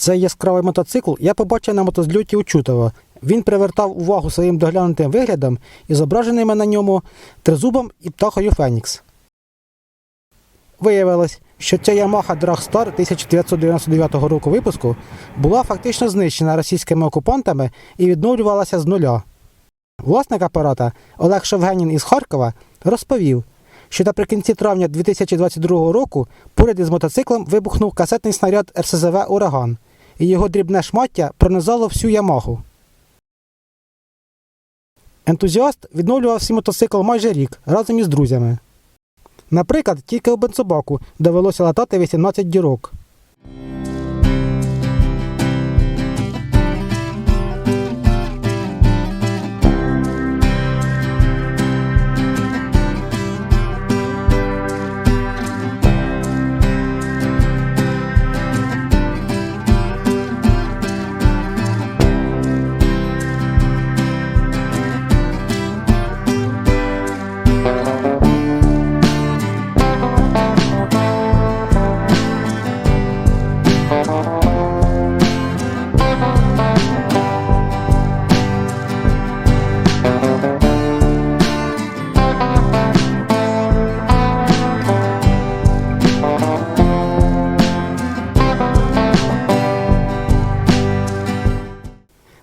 Цей яскравий мотоцикл я побачив на мотозльоті у. Він привертав увагу своїм доглянутим виглядом і зображеними на ньому тризубом і птахою Фенікс. Виявилось, що ця Yamaha Dragstar 1999 року випуску була фактично знищена російськими окупантами і відновлювалася з нуля. Власник апарата Олег Шевгенін із Харкова розповів, що наприкінці травня 2022 року поряд із мотоциклом вибухнув касетний снаряд РСЗВ Ураган, і його дрібне шмаття пронизало всю ямагу. Ентузіаст відновлював свій мотоцикл майже рік разом із друзями. Наприклад, тільки у бензобаку довелося латати 18 дірок.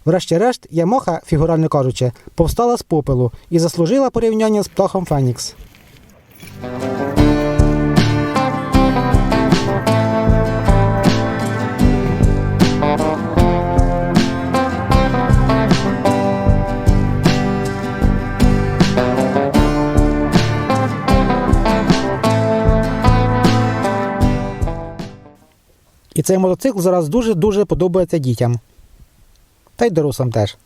Врешті-решт, Ямаха, фігурально кажучи, повстала з попелу і заслужила порівняння з птахом Фенікс. І цей мотоцикл зараз дуже-дуже подобається дітям. Та й дорослим теж.